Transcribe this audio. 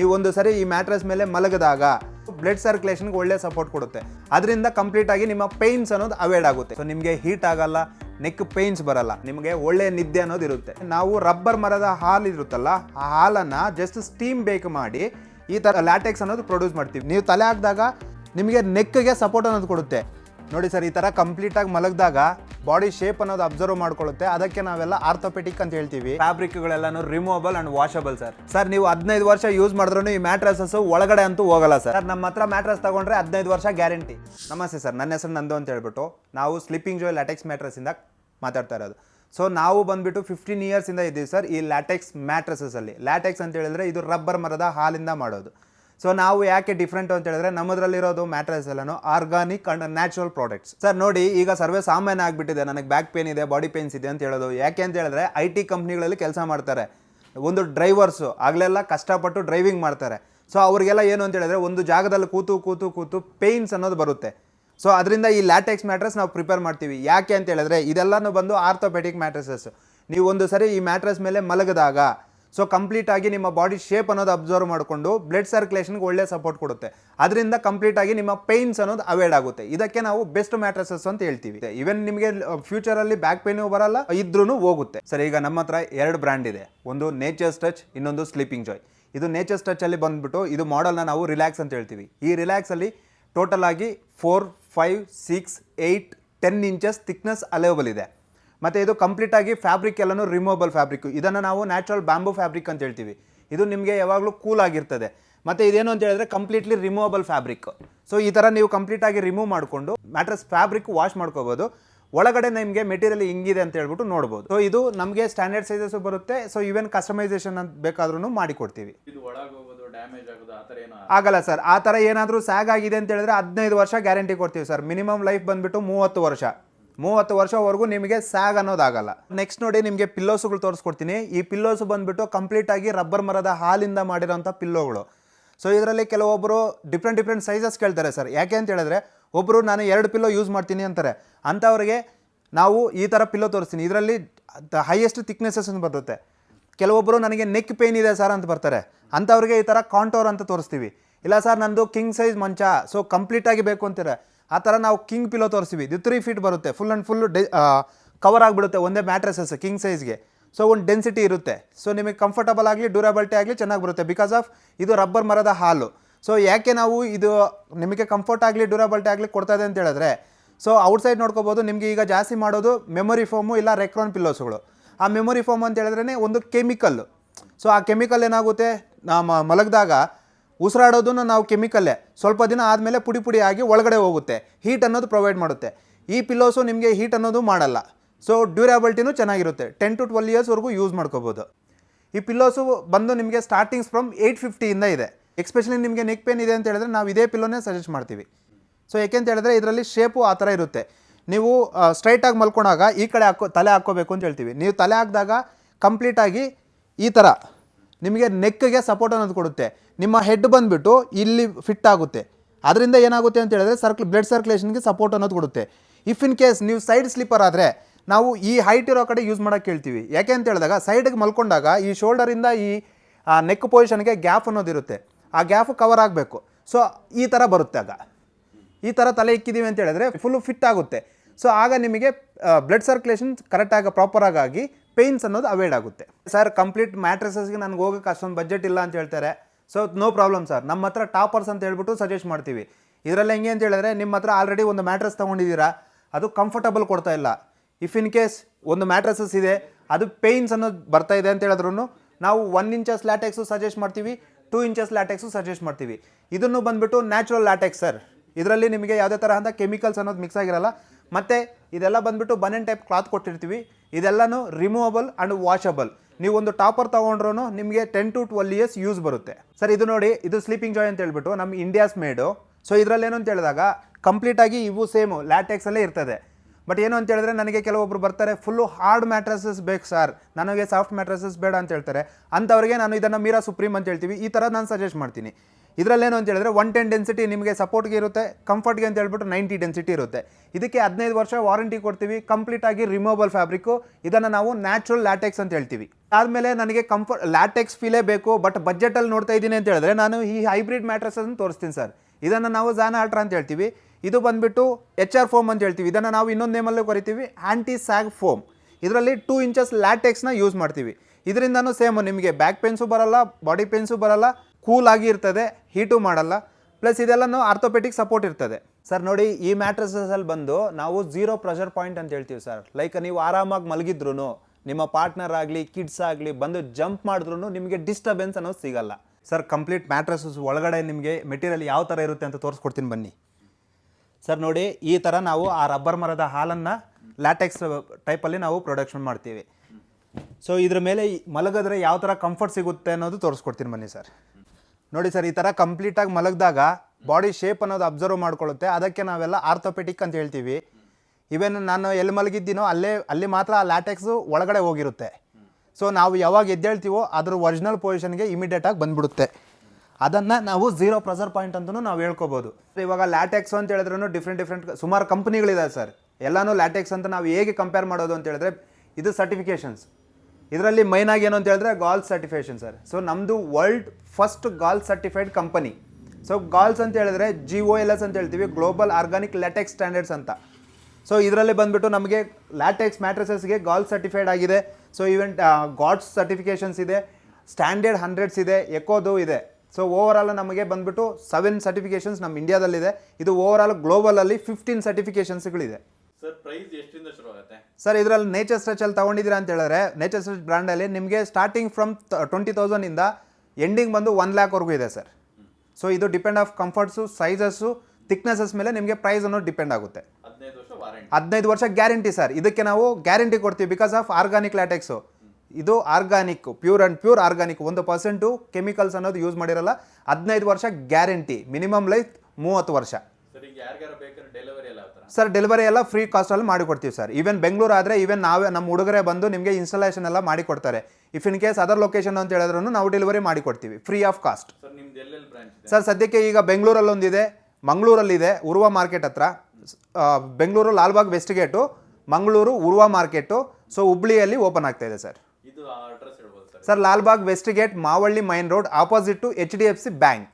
ನೀವು ಒಂದು ಸರಿ ಈ ಮ್ಯಾಟ್ರೆಸ್ ಮೇಲೆ ಮಲಗಿದಾಗ ಬ್ಲಡ್ ಸರ್ಕ್ಯುಲೇಷನ್ಗೆ ಒಳ್ಳೆ ಸಪೋರ್ಟ್ ಕೊಡುತ್ತೆ. ಅದರಿಂದ ಕಂಪ್ಲೀಟ್ ಆಗಿ ನಿಮ್ಮ ಪೈನ್ಸ್ ಅನ್ನೋದು ಅವಾಯ್ಡ್ ಆಗುತ್ತೆ. ಸೊ ನಿಮಗೆ ಹೀಟ್ ಆಗಲ್ಲ ನೆಕ್ ಪೈನ್ಸ್ ಬರಲ್ಲ. ನಿಮಗೆ ಒಳ್ಳೆ ನಿದ್ದೆ ಅನ್ನೋದು ಇರುತ್ತೆ. ನಾವು ರಬ್ಬರ್ ಮರದ ಹಾಲು ಇರುತ್ತಲ್ಲ, ಆ ಹಾಲನ್ನು ಜಸ್ಟ್ ಸ್ಟೀಮ್ ಬೇಕ್ ಮಾಡಿ ಈ ಥರ ಲ್ಯಾಟೆಕ್ಸ್ ಅನ್ನೋದು ಪ್ರೊಡ್ಯೂಸ್ ಮಾಡ್ತೀವಿ. ನೀವು ತಲೆ ಹಾಕಿದಾಗ ನಿಮಗೆ ನೆಕ್ಗೆ ಸಪೋರ್ಟ್ ಅನ್ನೋದು ಕೊಡುತ್ತೆ. ನೋಡಿ ಸರ್ ಈ ಥರ ಕಂಪ್ಲೀಟಾಗಿ ಮಲಗಿದಾಗ ಬಾಡಿ ಶೇಪ್ ಅನ್ನೋದು ಅಬ್ಸರ್ವ್ ಮಾಡ್ಕೊಳ್ಳುತ್ತೆ. ಅದಕ್ಕೆ ನಾವೆಲ್ಲ ಆರ್ಥೋಪೆಟಿಕ್ ಅಂತ ಹೇಳ್ತೀವಿ. ಫ್ಯಾಬ್ರಿಕ್ಗಳೆಲ್ಲನೂ removable and washable sir sir ನೀವು ಹದಿನೈದು ವರ್ಷ ಯೂಸ್ ಮಾಡಿದ್ರು ಈ ಮ್ಯಾಟ್ರಸಸ್ ಒಳಗಡೆ ಅಂತೂ ಹೋಗಲ್ಲ ಸರ್ ಸರ್ ನಮ್ಮ ಹತ್ರ ಮ್ಯಾಟ್ರಸ್ ತಗೊಂಡ್ರೆ ಹದಿನೈದು ವರ್ಷ ಗ್ಯಾರಂಟಿ ನಮಸ್ತೆ ಸರ್ ನನ್ನ ಹೆಸರು ನಂದು ಅಂತ ಹೇಳ್ಬಿಟ್ಟು ನಾವು ಸ್ಲೀಪಿಂಗ್ ಜೋಯ್ ಲ್ಯಾಟೆಕ್ಸ್ ಮ್ಯಾಟ್ರಸ್ಸಿಂದ ಮಾತಾಡ್ತಾ ಇರೋದು. ಸೊ ನಾವು ಬಂದ್ಬಿಟ್ಟು ಫಿಫ್ಟೀನ್ ಇಯರ್ಸಿಂದ ಇದ್ದೀವಿ ಸರ್ ಈ ಲ್ಯಾಟೆಕ್ಸ್ ಅಲ್ಲಿ. ಲ್ಯಾಟೆಕ್ಸ್ ಅಂತ ಹೇಳಿದ್ರೆ ಇದು ರಬ್ಬರ್ ಮರದ ಹಾಲಿಂದ ಮಾಡೋದು. ಸೊ ನಾವು ಯಾಕೆ ಡಿಫ್ರೆಂಟ್ ಅಂತ ಹೇಳಿದ್ರೆ ನಮ್ಮದ್ರಲ್ಲಿರೋದು ಮ್ಯಾಟ್ರಸ್ ಎಲ್ಲನೂ organic and natural products sir ನೋಡಿ, ಈಗ ಸರ್ವೇ ಸಾಮಾನ್ಯ ಆಗಿಬಿಟ್ಟಿದೆ. ನನಗೆ ಬ್ಯಾಕ್ ಪೇನ್ ಇದೆ ಬಾಡಿ ಪೇನ್ಸ್ ಇದೆ ಅಂತ ಹೇಳೋದು. ಯಾಕೆ ಅಂತ ಹೇಳಿದ್ರೆ ಐ ಟಿ ಕಂಪ್ನಿಗಳಲ್ಲಿ ಕೆಲಸ ಮಾಡ್ತಾರೆ. ಒಂದು ಡ್ರೈವರ್ಸು ಆಗಲೆಲ್ಲ ಕಷ್ಟಪಟ್ಟು ಡ್ರೈವಿಂಗ್ ಮಾಡ್ತಾರೆ. ಸೊ ಅವರಿಗೆಲ್ಲ ಏನು ಅಂತ ಹೇಳಿದ್ರೆ ಒಂದು ಜಾಗದಲ್ಲಿ ಕೂತು ಕೂತು ಕೂತು ಪೇಯ್ನ್ಸ್ ಅನ್ನೋದು ಬರುತ್ತೆ. ಸೊ ಅದರಿಂದ ಈ ಲ್ಯಾಟೆಕ್ಸ್ ಮ್ಯಾಟ್ರಸ್ ನಾವು ಪ್ರಿಪೇರ್ ಮಾಡ್ತೀವಿ. ಯಾಕೆ ಅಂತ ಹೇಳಿದ್ರೆ ಇದೆಲ್ಲನೂ ಬಂದು ಆರ್ಥೋಪೆಟಿಕ್ ಮ್ಯಾಟ್ರಸಸ್ ನೀವು ಒಂದು ಸರಿ ಈ ಮ್ಯಾಟ್ರಸ್ ಮೇಲೆ ಮಲಗಿದಾಗ ಸೊ ಕಂಪ್ಲೀಟ್ ಆಗಿ ನಿಮ್ಮ ಬಾಡಿ ಶೇಪ್ ಅನ್ನೋದು ಅಬ್ಸರ್ವ್ ಮಾಡಿಕೊಂಡು ಬ್ಲಡ್ ಸರ್ಕ್ಯುಲೇಷನ್ಗೆ ಒಳ್ಳೆ ಸಪೋರ್ಟ್ ಕೊಡುತ್ತೆ. ಅದರಿಂದ ಕಂಪ್ಲೀಟ್ ಆಗಿ ನಿಮ್ಮ ಪೈನ್ಸ್ ಅನ್ನೋದು ಅವಾಯ್ಡ್ ಆಗುತ್ತೆ. ಇದಕ್ಕೆ ನಾವು ಬೆಸ್ಟ್ ಮ್ಯಾಟ್ರಸಸ್ ಅಂತ ಹೇಳ್ತೀವಿ. ಈವನ್ ನಿಮಗೆ ಫ್ಯೂಚರಲ್ಲಿ ಬ್ಯಾಕ್ ಪೇನು ಬರಲ್ಲ ಇದ್ರೂ ಹೋಗುತ್ತೆ. ಸರಿ, ಈಗ ನಮ್ಮ ಹತ್ರ ಎರಡು ಬ್ರ್ಯಾಂಡ್ ಇದೆ. ಒಂದು ನೇಚರ್ಸ್ ಟಚ್ ಇನ್ನೊಂದು ಸ್ಲೀಪಿಂಗ್ ಜಾಯ್ ಇದು ನೇಚರ್ಸ್ ಟಚಲ್ಲಿ ಬಂದ್ಬಿಟ್ಟು ಇದು ಮಾಡೆಲ್ನ ನಾವು ರಿಲ್ಯಾಕ್ಸ್ ಅಂತ ಹೇಳ್ತೀವಿ. ಈ ರಿಲ್ಯಾಕ್ಸಲ್ಲಿ ಟೋಟಲ್ ಆಗಿ four five six eight ten inches thickness available ಇದೆ. ಮತ್ತು ಇದು ಕಂಪ್ಲೀಟ್ ಆಗಿ ಫ್ಯಾಬ್ರಿಕ್ ಎಲ್ಲನೂ ರಿಮೂವಬಲ್ ಫ್ಯಾಬ್ರಿಕ್ ಇದನ್ನು ನಾವು ನ್ಯಾಚುರಲ್ ಬ್ಯಾಂಬೂ ಫ್ಯಾಬ್ರಿಕ್ ಅಂತ ಹೇಳ್ತೀವಿ. ಇದು ನಿಮಗೆ ಯಾವಾಗಲೂ ಕೂಲ್ ಆಗಿರ್ತದೆ. ಮತ್ತು ಇದೇನು ಅಂತ ಹೇಳಿದ್ರೆ ಕಂಪ್ಲೀಟ್ಲಿ ರಿಮೂವಬಲ್ ಫ್ಯಾಬ್ರಿಕ್ ಸೊ ಈ ಥರ ನೀವು ಕಂಪ್ಲೀಟ್ ಆಗಿ ರಿಮೂವ್ ಮಾಡಿಕೊಂಡು ಮ್ಯಾಟ್ರಸ್ ಫ್ಯಾಬ್ರಿಕ್ ವಾಶ್ ಮಾಡ್ಕೋಬೋದು. ಒಳಗಡೆ ನಿಮಗೆ ಮೆಟೀರಿಯಲ್ ಹಿಂಗಿದೆ ಅಂತ ಹೇಳ್ಬಿಟ್ಟು ನೋಡ್ಬೋದು. ಸೊ ಇದು ನಮಗೆ ಸ್ಟ್ಯಾಂಡರ್ಡ್ ಸೈಜಸ್ ಬರುತ್ತೆ. ಸೊ ಈವನ್ ಕಸ್ಟಮೈಸೇಷನ್ ಅಂತ ಬೇಕಾದ್ರೂ ಮಾಡಿಕೊಡ್ತೀವಿ. ಆಗಲ್ಲ. ಸರ್ ಆ ಥರ ಏನಾದರೂ ಸ್ಯಾಗ್ ಆಗಿದೆ ಅಂತ ಹೇಳಿದ್ರೆ ಹದಿನೈದು ವರ್ಷ ಗ್ಯಾರಂಟಿ ಕೊಡ್ತೀವಿ ಸರ್ ಮಿನಿಮಮ್ ಲೈಫ್ ಬಂದ್ಬಿಟ್ಟು ಮೂವತ್ತು ವರ್ಷ. ಮೂವತ್ತು ವರ್ಷವರೆಗೂ ನಿಮಗೆ ಸ್ಯಾಗ್ ಅನ್ನೋದಾಗಲ್ಲ. ನೆಕ್ಸ್ಟ್ ನೋಡಿ ನಿಮಗೆ ಪಿಲ್ಲೋಸುಗಳು ತೋರಿಸ್ಕೊಡ್ತೀನಿ. ಈ ಪಿಲ್ಲೋಸ್ ಬಂದ್ಬಿಟ್ಟು ಕಂಪ್ಲೀಟ್ ಆಗಿ ರಬ್ಬರ್ ಮರದ ಹಾಲಿಂದ ಮಾಡಿರೋಂಥ ಪಿಲ್ಲೋಗಳು ಸೊ ಇದರಲ್ಲಿ ಕೆಲವೊಬ್ಬರು ಡಿಫ್ರೆಂಟ್ ಡಿಫ್ರೆಂಟ್ ಸೈಜಸ್ ಕೇಳ್ತಾರೆ ಸರ್ ಯಾಕೆ ಅಂತ ಹೇಳಿದ್ರೆ ಒಬ್ಬರು ನಾನು ಎರಡು ಪಿಲ್ಲೋ ಯೂಸ್ ಮಾಡ್ತೀನಿ ಅಂತಾರೆ. ಅಂಥವ್ರಿಗೆ ನಾವು ಈ ಥರ ಪಿಲ್ಲೋ ತೋರಿಸ್ತೀನಿ. ಇದರಲ್ಲಿ ಹೈಯೆಸ್ಟ್ ಥಿಕ್ನೆಸಸ್ ಬರುತ್ತೆ. ಕೆಲವೊಬ್ಬರು ನನಗೆ ನೆಕ್ ಪೇನ್ ಇದೆ ಸರ್ ಅಂತ ಬರ್ತಾರೆ. ಅಂಥವ್ರಿಗೆ ಈ ಥರ ಕಾಂಟೋರ್ ಅಂತ ತೋರಿಸ್ತೀವಿ. ಇಲ್ಲ ಸರ್ ನಂದು ಕಿಂಗ್ ಸೈಜ್ ಮಂಚ. ಸೊ ಕಂಪ್ಲೀಟಾಗಿ ಬೇಕು ಅಂತಾರೆ. ಆ ಥರ ನಾವು ಕಿಂಗ್ ಪಿಲೋ ತೋರಿಸ್ತೀವಿ. ಇದು ತ್ರೀ ಫೀಟ್ ಬರುತ್ತೆ. Full and full the cover ಆಗಿಬಿಡುತ್ತೆ ಒಂದೇ ಮ್ಯಾಟ್ರೆಸಸ್ ಕಿಂಗ್ ಸೈಜ್ಗೆ ಸೊ ಒಂದು ಡೆನ್ಸಿಟಿ ಇರುತ್ತೆ. ಸೊ ನಿಮಗೆ ಕಂಫರ್ಟಬಲ್ ಆಗಲಿ ಡ್ಯೂರಬಿಲಿಟಿ ಆಗಲಿ ಚೆನ್ನಾಗಿ ಬರುತ್ತೆ. ಬಿಕಾಸ್ ಆಫ್ ಇದು ರಬ್ಬರ್ ಮರದ ಹಾಲು. ಸೊ ಯಾಕೆ ನಾವು ಇದು ನಿಮಗೆ ಕಂಫರ್ಟ್ ಆಗಲಿ ಡ್ಯೂರಬಿಲಿಟಿ ಆಗಲಿ ಕೊಡ್ತಾ ಇದೆ ಅಂತ ಹೇಳಿದ್ರೆ ಸೊ ಔಟ್ಸೈಡ್ ನೋಡ್ಕೋಬೋದು, ನಿಮಗೆ ಈಗ ಜಾಸ್ತಿ ಮಾಡೋದು ಮೆಮೊರಿ ಫೋಮು ಇಲ್ಲ ರೆಕ್ರಾನ್ ಪಿಲ್ಲೋಸ್ಗಳು ಆ ಮೆಮೊರಿ ಫೋಮ್ ಅಂತ ಹೇಳಿದ್ರೆ ಒಂದು ಕೆಮಿಕಲ್ಲು ಸೊ ಆ ಕೆಮಿಕಲ್ ಏನಾಗುತ್ತೆ? ನಮ್ಮ ಮಲಗಿದಾಗ ಉಸಿರಾಡೋದನ್ನು ನಾವು ಕೆಮಿಕಲ್ಲೇ. ಸ್ವಲ್ಪ ದಿನ ಆದಮೇಲೆ ಪುಡಿ ಪುಡಿ ಆಗಿ ಒಳಗಡೆ ಹೋಗುತ್ತೆ. ಹೀಟ್ ಅನ್ನೋದು ಪ್ರೊವೈಡ್ ಮಾಡುತ್ತೆ. ಈ ಪಿಲ್ಲೋಸು ನಿಮಗೆ ಹೀಟ್ ಅನ್ನೋದು ಮಾಡಲ್ಲ. ಸೊ ಡ್ಯೂರಬಿಲಿಟಿನೂ ಚೆನ್ನಾಗಿರುತ್ತೆ. ಟೆನ್ ಟು ಟ್ವೆಲ್ ಇಯರ್ಸ್ವರೆಗೂ ಯೂಸ್ ಮಾಡ್ಕೋಬೋದು. ಈ ಪಿಲ್ಲೋಸು ಬಂದು ನಿಮಗೆ ಸ್ಟಾರ್ಟಿಂಗ್ಸ್ ಫ್ರಮ್ ಏಯ್ಟ್ ಫಿಫ್ಟಿಯಿಂದ ಇದೆ ಎಕ್ಸ್ಪೆಷಲಿ ನಿಮಗೆ ನೆಕ್ ಪೇನ್ ಇದೆ ಅಂತ ಹೇಳಿದ್ರೆ ನಾವು ಇದೇ ಪಿಲ್ಲೋನೇ ಸಜೆಸ್ಟ್ ಮಾಡ್ತೀವಿ. ಸೊ ಯಾಕೆಂತ ಹೇಳಿದ್ರೆ ಇದರಲ್ಲಿ ಶೇಪು ಆ ಥರ ಇರುತ್ತೆ. ನೀವು ಸ್ಟ್ರೈಟಾಗಿ ಮಲ್ಕೊಂಡಾಗ ಈ ಕಡೆ ಹಾಕೋ, ತಲೆ ಹಾಕ್ಕೋಬೇಕು ಅಂತ ಹೇಳ್ತೀವಿ. ನೀವು ತಲೆ ಹಾಕಿದಾಗ ಕಂಪ್ಲೀಟಾಗಿ ಈ ಥರ. ನಿಮಗೆ ನೆಕ್ಗೆ ಸಪೋರ್ಟ್ ಅನ್ನೋದು ಕೊಡುತ್ತೆ. ನಿಮ್ಮ ಹೆಡ್ ಬಂದುಬಿಟ್ಟು ಇಲ್ಲಿ ಫಿಟ್ ಆಗುತ್ತೆ. ಅದರಿಂದ ಏನಾಗುತ್ತೆ ಅಂತ ಹೇಳಿದ್ರೆ ಸರ್ಕ್ಲ್ ಬ್ಲಡ್ ಸರ್ಕ್ಯುಲೇಷನ್ಗೆ ಸಪೋರ್ಟ್ ಅನ್ನೋದು ಕೊಡುತ್ತೆ. ಇಫ್ ಇನ್ ಕೇಸ್ ನೀವು ಸೈಡ್ ಸ್ಲೀಪರ್ ಆದರೆ, ನಾವು ಈ ಹೈಟ್ ಇರೋ ಕಡೆ ಯೂಸ್ ಮಾಡೋಕ್ಕೆ ಹೇಳ್ತೀವಿ ಯಾಕೆ ಅಂತ ಹೇಳಿದಾಗ ಸೈಡ್ಗೆ ಮಲ್ಕೊಂಡಾಗ ಈ ಶೋಲ್ಡರಿಂದ ಈ ನೆಕ್ ಪೊಸಿಷನ್ಗೆ ಗ್ಯಾಪ್ ಅನ್ನೋದಿರುತ್ತೆ ಆ ಗ್ಯಾಪ್ ಕವರ್ ಆಗಬೇಕು. ಸೊ ಈ ಥರ ಬರುತ್ತೆ ಆಗ. ಈ ಥರ ತಲೆ ಇಕ್ಕಿದ್ದೀವಿ ಅಂತ ಹೇಳಿದ್ರೆ ಫುಲ್ ಫಿಟ್ ಆಗುತ್ತೆ. ಸೊ ಆಗ ನಿಮಗೆ ಬ್ಲಡ್ ಸರ್ಕ್ಯುಲೇಷನ್ ಕರೆಕ್ಟಾಗಿ ಪ್ರಾಪರಾಗಿ ಪೇಯ್ನ್ಸ್ ಅನ್ನೋದು ಅವಾಯ್ಡ್ ಆಗುತ್ತೆ. ಸರ್ ಕಂಪ್ಲೀಟ್ ಮ್ಯಾಟ್ರಸಸ್ಗೆ ನನಗೆ ಹೋಗೋಕೆ ಅಷ್ಟೊಂದು ಬಜೆಟ್ ಇಲ್ಲ ಅಂತ ಹೇಳ್ತಾರೆ. ಸೊ ನೋ ಪ್ರಾಬ್ಲಮ್ ಸರ್ ನಮ್ಮ ಹತ್ರ ಟಾಪರ್ಸ್ ಅಂತ ಹೇಳ್ಬಿಟ್ಟು ಸಜೆಸ್ಟ್ ಮಾಡ್ತೀವಿ. ಇದರಲ್ಲಿ ಹೆಂಗೆ ಅಂತ ಹೇಳಿದ್ರೆ ನಿಮ್ಮ ಹತ್ರ ಆಲ್ರೆಡಿ ಒಂದು ಮ್ಯಾಟ್ರಸ್ ತೊಗೊಂಡಿದ್ದೀರಾ, ಅದು ಕಂಫರ್ಟಬಲ್ ಕೊಡ್ತಾ ಇಲ್ಲ. ಇಫ್ ಇನ್ ಕೇಸ್ ಒಂದು ಮ್ಯಾಟ್ರಸಸ್ ಇದೆ, ಅದು ಪೇಯ್ನ್ಸ್ ಅನ್ನೋದು ಬರ್ತಾ ಇದೆ ಅಂತ ಹೇಳಿದ್ರು ನಾವು ಒನ್ ಇಂಚಸ್ ಲ್ಯಾಟೆಕ್ಸು ಸಜೆಸ್ಟ್ ಮಾಡ್ತೀವಿ ಟೂ ಇಂಚಸ್ ಲ್ಯಾಟೆಕ್ಸು ಸಜೆಸ್ಟ್ ಮಾಡ್ತೀವಿ. ಇದನ್ನು ಬಂದುಬಿಟ್ಟು ನ್ಯಾಚುರಲ್ ಲ್ಯಾಟೆಕ್ಸ್ ಸರ್ ಇದರಲ್ಲಿ ನಿಮಗೆ ಯಾವುದೇ ತರಹದ ಕೆಮಿಕಲ್ಸ್ ಅನ್ನೋದು ಮಿಕ್ಸ್ ಆಗಿರಲ್ಲ. ಮತ್ತು ಇದೆಲ್ಲ ಬಂದುಬಿಟ್ಟು ಬನೆನ್ ಟೈಪ್ ಕ್ಲಾತ್ ಕೊಟ್ಟಿರ್ತೀವಿ. ಇದೆಲ್ಲನೂ ರಿಮೂವಬಲ್ ಆ್ಯಂಡ್ ವಾಷಬಲ್ ನೀವು ಒಂದು ಟಾಪರ್ ತೊಗೊಂಡ್ರೂ ನಿಮಗೆ ten to twelve years use ಬರುತ್ತೆ. ಸರ್, ಇದು ನೋಡಿ, ಇದು ಸ್ಲೀಪಿಂಗ್ ಜಾಯ್ ಅಂತ ಹೇಳ್ಬಿಟ್ಟು ನಮ್ಮ ಇಂಡಿಯಾಸ್ ಮೇಡು ಸೊ ಇದರಲ್ಲಿ ಏನು ಅಂತ ಹೇಳಿದಾಗ ಕಂಪ್ಲೀಟಾಗಿ ಇವು ಸೇಮು ಲ್ಯಾಟೆಕ್ಸಲ್ಲೇ ಇರ್ತದೆ. ಬಟ್ ಏನು ಅಂತ ಹೇಳಿದ್ರೆ ನನಗೆ ಕೆಲವೊಬ್ರು ಬರ್ತಾರೆ ಫುಲ್ಲು ಹಾರ್ಡ್ ಮ್ಯಾಟ್ರಸಸ್ ಬೇಕು ಸರ್ ನನಗೆ ಸಾಫ್ಟ್ ಮ್ಯಾಟ್ರಸಸ್ ಬೇಡ ಅಂತ ಹೇಳ್ತಾರೆ. ಅಂಥವ್ರಿಗೆ ನಾನು ಇದನ್ನು ಮೀರಾ ಸುಪ್ರೀಮ್ ಅಂತ ಹೇಳ್ತೀವಿ. ಈ ಥರ ನಾನು ಸಜೆಸ್ಟ್ ಮಾಡ್ತೀನಿ. ಇದರಲ್ಲೇನು ಅಂತ ಹೇಳಿದ್ರೆ ಒನ್ ಟೆನ್ ಡೆನ್ಸಿಟಿ ನಿಮಗೆ ಸಪೋರ್ಟ್ಗೆ ಇರುತ್ತೆ ಕಂಫರ್ಟ್ಗೆ ಅಂತ ಹೇಳ್ಬಿಟ್ಟು ನೈಂಟಿ ಡೆನ್ಸಿಟಿ ಇರುತ್ತೆ. ಇದಕ್ಕೆ ಹದಿನೈದು ವರ್ಷ ವಾರಂಟಿ ಕೊಡ್ತೀವಿ ಕಂಪ್ಲೀಟ್ ಆಗಿ ರಿಮೂವಬಲ್ ಫ್ಯಾಬ್ರಿಕ್ಕು ಇದನ್ನು ನಾವು ನ್ಯಾಚುರಲ್ ಲ್ಯಾಟೆಕ್ಸ್ ಅಂತ ಹೇಳ್ತೀವಿ. ಆದಮೇಲೆ ನನಗೆ ಕಂಫರ್ಟ್ ಲ್ಯಾಟೆಕ್ಸ್ ಫೀಲೇ ಬೇಕು ಬಟ್ ಬಜೆಟಲ್ಲಿ ನೋಡ್ತಾ ಇದ್ದೀನಿ ಅಂತ ಹೇಳಿದ್ರೆ ನಾನು ಈ ಹೈಬ್ರಿಡ್ ಮ್ಯಾಟ್ರಸನ್ನು ತೋರಿಸ್ತೀನಿ ಸರ್ ಇದನ್ನು ನಾವು ಜಾನ ಆಲ್ಟ್ರಾ ಅಂತ ಹೇಳ್ತೀವಿ. ಇದು ಬಂದ್ಬಿಟ್ಟು ಎಚ್ ಆರ್ ಫೋಮ್ ಅಂತ ಹೇಳ್ತೀವಿ. ಇದನ್ನು ನಾವು ಇನ್ನೊಂದು ನೇಮಲ್ಲೂ ಕರಿತೀವಿ ಆ್ಯಂಟಿ ಸ್ಯಾಗ್ ಫೋಮ್ ಇದರಲ್ಲಿ ಟೂ ಇಂಚಸ್ ಲ್ಯಾಟೆಕ್ಸ್ನ ಯೂಸ್ ಮಾಡ್ತೀವಿ. ಇದರಿಂದನೂ ಸೇಮ್ ನಿಮಗೆ ಬ್ಯಾಕ್ ಪೇನ್ಸು ಬರಲ್ಲ ಬಾಡಿ ಪೇನ್ಸು ಬರಲ್ಲ ಕೂಲ್ ಆಗಿ ಇರ್ತದೆ ಹೀಟು ಮಾಡಲ್ಲ. ಪ್ಲಸ್ ಇದೆಲ್ಲನೂ ಆರ್ಥೋಪೆಟಿಕ್ ಸಪೋರ್ಟ್ ಇರ್ತದೆ. ಸರ್ ನೋಡಿ, ಈ ಮ್ಯಾಟ್ರಸಸಲ್ಲಿ ಬಂದು ನಾವು ಝೀರೋ ಪ್ರೆಷರ್ ಪಾಯಿಂಟ್ ಅಂತ ಹೇಳ್ತೀವಿ ಸರ್ ಲೈಕ್ ನೀವು ಆರಾಮಾಗಿ ಮಲಗಿದ್ರು ನಿಮ್ಮ ಪಾರ್ಟ್ನರ್ ಆಗಲಿ ಕಿಡ್ಸ್ ಆಗಲಿ ಬಂದು ಜಂಪ್ ಮಾಡಿದ್ರು ನಿಮಗೆ ಡಿಸ್ಟರ್ಬೆನ್ಸ್ ಅನ್ನೋದು ಸಿಗಲ್ಲ. ಸರ್ ಕಂಪ್ಲೀಟ್ ಮ್ಯಾಟ್ರಸಸ್ ಒಳಗಡೆ ನಿಮಗೆ ಮೆಟೀರಿಯಲ್ ಯಾವ ಥರ ಇರುತ್ತೆ ಅಂತ ತೋರಿಸ್ಕೊಡ್ತೀನಿ ಬನ್ನಿ. ಸರ್ ನೋಡಿ, ಈ ಥರ ನಾವು ಆ ರಬ್ಬರ್ ಮರದ ಹಾಲನ್ನು ಲ್ಯಾಟೆಕ್ಸ್ ಟೈಪಲ್ಲಿ ನಾವು ಪ್ರೊಡಕ್ಷನ್ ಮಾಡ್ತೀವಿ. ಸೊ ಇದ್ರ ಮೇಲೆ ಮಲಗಿದ್ರೆ ಯಾವ ಥರ ಕಂಫರ್ಟ್ ಸಿಗುತ್ತೆ ಅನ್ನೋದು ತೋರಿಸ್ಕೊಡ್ತೀನಿ ಬನ್ನಿ ಸರ್. ನೋಡಿ ಸರ್, ಈ ಥರ ಕಂಪ್ಲೀಟಾಗಿ ಮಲಗಿದಾಗ ಬಾಡಿ ಶೇಪ್ ಅನ್ನೋದು ಅಬ್ಸರ್ವ್ ಮಾಡ್ಕೊಳ್ಳುತ್ತೆ. ಅದಕ್ಕೆ ನಾವೆಲ್ಲ ಆರ್ಥೋಪೆಟಿಕ್ ಅಂತ ಹೇಳ್ತೀವಿ. ಇವನ್ ನಾನು ಎಲ್ಲಿ ಮಲಗಿದ್ದೀನೋ ಅಲ್ಲೇ, ಅಲ್ಲಿ ಮಾತ್ರ ಆ ಲ್ಯಾಟೆಕ್ಸು ಒಳಗಡೆ ಹೋಗಿರುತ್ತೆ. ಸೊ ನಾವು ಯಾವಾಗ ಎದ್ದೇಳ್ತೀವೋ ಅದ್ರ ಒರಿಜಿನಲ್ ಪೊಸಿಷನ್ಗೆ ಇಮಿಡಿಯೇಟಾಗಿ ಬಂದ್ಬಿಡುತ್ತೆ. ಅದನ್ನು ನಾವು ಝೀರೋ ಪ್ರೆಸರ್ ಪಾಯಿಂಟ್ ಅಂತಲೂ ನಾವು ಹೇಳ್ಕೊಬೋದು. ಇವಾಗ ಲ್ಯಾಟೆಕ್ಸ್ ಅಂತ ಹೇಳಿದ್ರೂ ಡಿಫ್ರೆಂಟ್ ಡಿಫ್ರೆಂಟ್ ಸುಮಾರು ಕಂಪ್ನಿಗಳಿದೆ ಸರ್ ಎಲ್ಲನೂ ಲ್ಯಾಟೆಕ್ಸ್ ಅಂತ ನಾವು ಹೇಗೆ ಕಂಪೇರ್ ಮಾಡೋದು ಅಂತ ಹೇಳಿದ್ರೆ, ಇದು ಸರ್ಟಿಫಿಕೇಷನ್ಸ್ ಇದರಲ್ಲಿ ಮೈನ್ ಆಗಿ ಏನು ಅಂತ ಹೇಳಿದ್ರೆ ಗಾಲ್ಸ್ ಸರ್ಟಿಫಿಕೇಷನ್ ಸರ್ ಸೊ ನಮ್ಮದು world first GOLS certified company so GOLS ಅಂತ ಹೇಳಿದ್ರೆ ಜಿ ಒ ಎಲ್ ಎಸ್ ಅಂತ ಹೇಳ್ತೀವಿ ಗ್ಲೋಬಲ್ ಆರ್ಗಾನಿಕ್ ಲ್ಯಾಟೆಕ್ಸ್ ಸ್ಟ್ಯಾಂಡರ್ಡ್ಸ್ ಅಂತ. ಸೊ ಇದರಲ್ಲಿ ಬಂದುಬಿಟ್ಟು ನಮಗೆ ಲ್ಯಾಟೆಕ್ಸ್ ಮ್ಯಾಟ್ರಸಸ್ಗೆ ಗಾಲ್ ಸರ್ಟಿಫೈಡ್ ಆಗಿದೆ. ಸೊ ಈವೆಂಟ್ ಗಾಡ್ಸ್ ಸರ್ಟಿಫಿಕೇಷನ್ಸ್ ಇದೆ. ಸ್ಟ್ಯಾಂಡರ್ಡ್ ಹಂಡ್ರೆಡ್ಸ್ ಇದೆ ಎಕೋದು ಇದೆ. ಸೊ ಓವರ್ ಆಲ್ ನಮಗೆ ಬಂದ್ಬಿಟ್ಟು ಸೆವೆನ್ ಸರ್ಟಿಫಿಕೇಷನ್ಸ್ ನಮ್ಮ ಇಂಡಿಯಾದಲ್ಲಿದೆ ಇದು ಓವರ್ ಆಲ್ ಗ್ಲೋಬಲಲ್ಲಿ ಫಿಫ್ಟೀನ್ ಸರ್ಟಿಫಿಕೇಷನ್ಸ್ಗಳಿದೆ ಸರ್ ಪ್ರೈಸ್ ಎಷ್ಟಿಂದ ಶುರು ಆಗುತ್ತೆ ಸರ್ ಇದರಲ್ಲಿ ನೇಚರ್ ಸ್ಟ್ರೆಚಲ್ಲಿ ತೊಗೊಂಡಿದ್ದೀರಾ ಅಂತ ಹೇಳಿದ್ರೆ ನೇಚರ್ ಸ್ಟ್ರೆಚ್ ಬ್ರ್ಯಾಂಡಲ್ಲಿ ನಿಮಗೆ ಸ್ಟಾರ್ಟಿಂಗ್ ಫ್ರಮ್ ಟ್ವೆಂಟಿ ಇಂದ ಎಂಡಿಂಗ್ ಬಂದು ಒನ್ ಲ್ಯಾಕ್ವರೆಗೂ ಇದೆ ಸರ್ ಸೊ ಇದು depend of comforts sizes thicknesses ಮೇಲೆ ನಿಮಗೆ ಪ್ರೈಸ್ ಅನ್ನೋದು ಡಿಪೆಂಡ್ ಆಗುತ್ತೆ. ಹದಿನೈದು ವರ್ಷ ವಾರಂಟಿ ಹದಿನೈದು ವರ್ಷ ಗ್ಯಾರಂಟಿ ಸರ್ ಇದಕ್ಕೆ ನಾವು ಗ್ಯಾರಂಟಿ ಕೊಡ್ತೀವಿ ಬಿಕಾಸ್ ಆಫ್ ಆರ್ಗಾನಿಕ್ ಲ್ಯಾಟೆಕ್ಸು ಇದು organic pure and pure organic ಒಂದು ಪರ್ಸೆಂಟು ಕೆಮಿಕಲ್ಸ್ ಅನ್ನೋದು ಯೂಸ್ ಮಾಡಿರಲ್ಲ. ಹದಿನೈದು ವರ್ಷ ಗ್ಯಾರಂಟಿ ಮಿನಿಮಮ್ ಲೈಫ್ ಮೂವತ್ತು ವರ್ಷ. ಸರ್ ಡೆಲಿವರಿ ಎಲ್ಲ ಫ್ರೀ ಕಾಸ್ಟಲ್ಲಿ ಮಾಡಿಕೊಡ್ತೀವಿ ಸರ್. ಈವನ್ ಬೆಂಗಳೂರು ಆದರೆ ಈವನ್ ನಾವೇ ನಮ್ಮ ಹುಡುಗರೇ ಬಂದು ನಿಮಗೆ ಇನ್ಸ್ಟಾಲೇಷನ್ ಎಲ್ಲ ಮಾಡಿಕೊಡ್ತಾರೆ. If in case other location ಅಂತ ಹೇಳಿದ್ರು ನಾವು ಡೆಲಿವರಿ ಮಾಡಿಕೊಡ್ತೀವಿ ಫ್ರೀ ಆಫ್ ಕಾಸ್ಟ್ ಸರ್ ಸದ್ಯಕ್ಕೆ ಈಗ ಬೆಂಗಳೂರಲ್ಲಿ ಒಂದಿದೆ ಮಂಗಳೂರಲ್ಲಿದೆ ಉರ್ವ ಮಾರ್ಕೆಟ್ ಹತ್ರ. Bengaluru Lalbagh west gate Mangaluru Urwa market so ಹುಬ್ಳಿಯಲ್ಲಿ open ಆಗ್ತಾ ಇದೆ sir. Sir Lalbagh west gate Mavalli main road opposite to H D F C bank